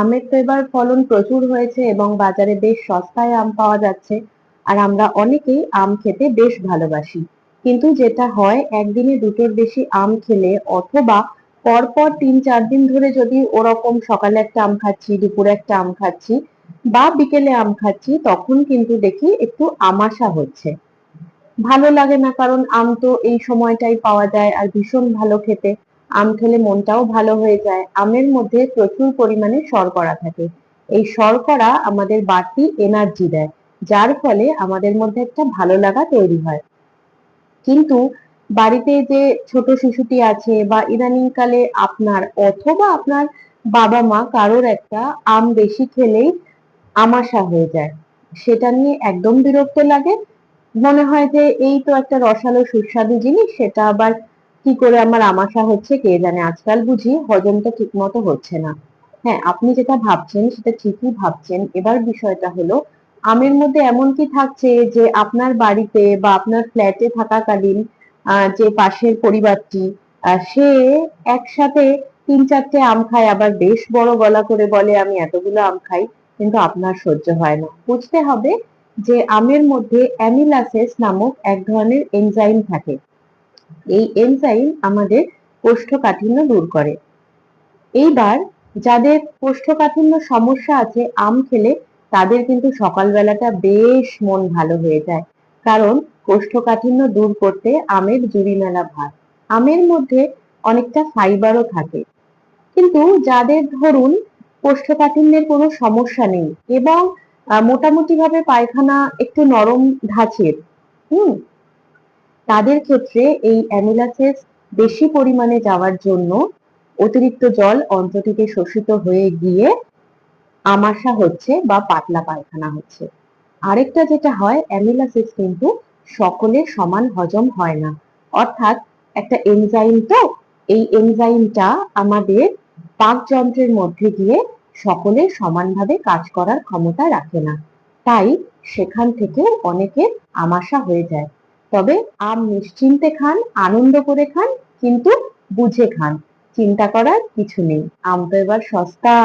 আমের তো এবার ফলন প্রচুর হয়েছে এবং বাজারে বেশ সস্তায় আম পাওয়া যাচ্ছে। আর আমরা অনেকেই আম খেতে বেশ ভালোবাসি। কিন্তু যেটা হয়, একদিনে দুটোর বেশি আম খেলে অথবা পরপর তিন, চার দিন ধরে যদি ওরকম সকালে একটা আম খাচ্ছি, দুপুরে একটা আম খাচ্ছি বা বিকেলে আম খাচ্ছি, তখন কিন্তু দেখি একটু আমাশা হচ্ছে। ভালো লাগে না কারণ আম তো এই সময়টাই পাওয়া যায় আর ভীষণ ভালো খেতে। আম খেলে মনটাও ভালো হয়ে যায়। আমের মধ্যে প্রচুর পরিমাণে শর্করা থাকে। এই শর্করা আমাদের বাড়তি এনার্জি দেয়, যার ফলে আমাদের মধ্যে একটা ভালো লাগা তৈরি হয়। কিন্তু বাড়িতে যে ছোট শিশুটি আছে বা ইদানিং কালে আপনার অথবা আপনার বাবা মা কারোর একটা আম বেশি খেলেই আমাশা হয়ে যায়। সেটা নিয়ে একদম বিরক্ত লাগে। মনে হয় যে এই তো একটা রসালো সুস্বাদু জিনিস, সেটা আবার কি করে আমার আমাশা হচ্ছে কে জানে? আজকাল বুঝি হজমটা ঠিক মতো হচ্ছে না। হ্যাঁ আপনি যেটা ভাবছেন সেটা ঠিকই ভাবছেন। এবার বিষয়টা হলো, আমের মধ্যে এমন কি থাকছে যে আপনার বাড়িতে বা আপনার ফ্ল্যাটে থাকাকালীন যে পাশের পরিবারটি সে একসাথে তিন চারটে আম খায়, আবার বেশ বড় গলা করে বলে, আমি এতগুলো আম খাই, কিন্তু আপনার সহ্য হয় না। বুঝতে হবে যে আমের মধ্যে অ্যামিলাসেস নামক এক ধরনের এনজাইম থাকে। এই এনজাইম আমাদের কোষ্ঠকাঠিন্য দূর করে। এইবার যাদের কোষ্ঠকাঠিন্য সমস্যা আছে, আম খেলে তাদের কিন্তু সকালবেলাটা বেশ মন ভালো হয়ে যায়। কারণ কোষ্ঠকাঠিন্য দূর করতে আমের জুড়ি মেলা ভার। আমের মধ্যে অনেকটা ফাইবারও থাকে। কিন্তু যাদের ধরুন কোষ্ঠকাঠিন্যের কোনো সমস্যা নেই এবং মোটামুটি ভাবে পায়খানা একটু নরম ধাঁচের, হুম তাদের ক্ষেত্রে এই অ্যামিলাসেস বেশি পরিমাণে যাওয়ার জন্য অতিরিক্ত জল অন্ত থেকে শোষিত হয়ে গিয়ে আমাশা হচ্ছে বা পাতলা পায়খানা হচ্ছে। আরেকটা যেটা হয়, অ্যামিলাসিস কিন্তু সকলের সমান হজম হয় না। অর্থাৎ একটা এনজাইম তো, এই এনজাইমটা আমাদের পাকযন্ত্রের মধ্যে গিয়ে সকলের সমানভাবে কাজ করার ক্ষমতা রাখে না। তাই সেখান থেকে অনেকের আমাশা হয়ে যায়। তবে আম নিশ্চিন্তে খান, আনন্দ করে খান, কিন্তু বুঝে খান। চিন্তা করার কিছু নেই। আম তো এবার সস্তা।